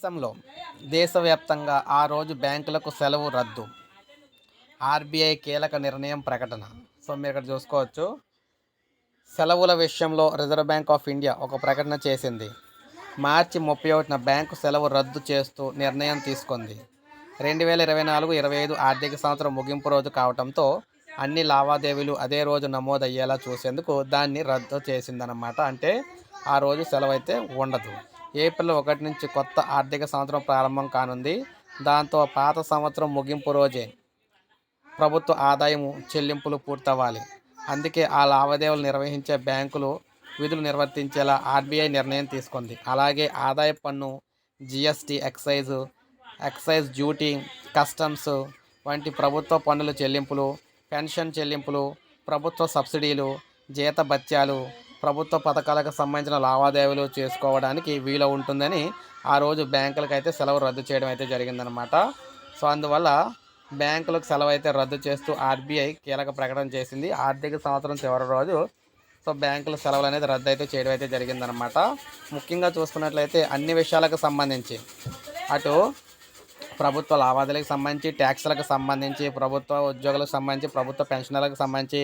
దేశంలో దేశవ్యాప్తంగా ఆ రోజు బ్యాంకులకు సెలవు రద్దు. ఆర్బీఐ కీలక నిర్ణయం ప్రకటన. సో మీరు ఇక్కడ చూసుకోవచ్చు. సెలవుల విషయంలో రిజర్వ్ బ్యాంక్ ఆఫ్ ఇండియా ఒక ప్రకటన చేసింది. మార్చి ముప్పై ఒకటిన బ్యాంకు సెలవు రద్దు చేస్తూ నిర్ణయం తీసుకుంది. రెండు వేల ఇరవై నాలుగు ఇరవై ఐదు ఆర్థిక సంవత్సరం ముగింపు రోజు కావడంతో అన్ని లావాదేవీలు అదే రోజు నమోదయ్యేలా చూసేందుకు దాన్ని రద్దు చేసిందనమాట అంటే ఆ రోజు సెలవు అయితే ఉండదు. ఏప్రిల్ ఒకటి నుంచి కొత్త ఆర్థిక సంవత్సరం ప్రారంభం కానుంది. దాంతో పాత సంవత్సరం ముగింపు రోజే ప్రభుత్వ ఆదాయం చెల్లింపులు పూర్తవ్వాలి. అందుకే ఆ లావాదేవీలు నిర్వహించే బ్యాంకులు విధులు నిర్వర్తించేలా ఆర్బీఐ నిర్ణయం తీసుకుంది. అలాగే ఆదాయ పన్ను GST excise excise duty customs వంటి ప్రభుత్వ పన్నుల చెల్లింపులు పెన్షన్ చెల్లింపులు ప్రభుత్వ సబ్సిడీలు జీత భత్యాలు ప్రభుత్వ పథకాలకు సంబంధించిన లావాదేవీలు చేసుకోవడానికి వీలు ఉంటుందని ఆ రోజు బ్యాంకులకు అయితే సెలవు రద్దు చేయడం అయితే జరిగిందనమాట సో అందువల్ల బ్యాంకులకు సెలవు అయితే రద్దు చేస్తూ ఆర్బీఐ కీలక ప్రకటన చేసింది. ఆర్థిక సంవత్సరం చివరి రోజు సో బ్యాంకుల సెలవులు అనేది రద్దు అయితే చేయడం అయితే జరిగిందనమాట ముఖ్యంగా చూసుకున్నట్లయితే అన్ని విషయాలకు సంబంధించి అటు ప్రభుత్వ లావాదేవీలకు సంబంధించి ట్యాక్స్లకు సంబంధించి ప్రభుత్వ ఉద్యోగులకు సంబంధించి ప్రభుత్వ పెన్షనర్లకు సంబంధించి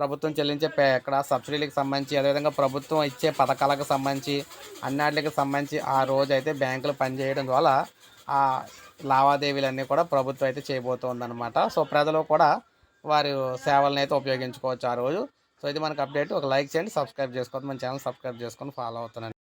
ప్రభుత్వం చెల్లించే ఇక్కడ సబ్సిడీలకు సంబంధించి అదేవిధంగా ప్రభుత్వం ఇచ్చే పథకాలకు సంబంధించి అన్నిటికి సంబంధించి ఆ రోజు అయితే బ్యాంకులు పనిచేయడం ద్వారా ఆ లావాదేవీలన్నీ కూడా ప్రభుత్వం అయితే చేయబోతోందనమాట సో ప్రజలు కూడా వారి సేవలను అయితే ఉపయోగించుకోవచ్చు ఆ రోజు. సో ఇది మనకు అప్డేట్. ఒక లైక్ చేయండి సబ్స్క్రైబ్ చేసుకోవద్దు. మన ఛానల్ సబ్స్క్రైబ్ చేసుకొని ఫాలో అవుతున్నాను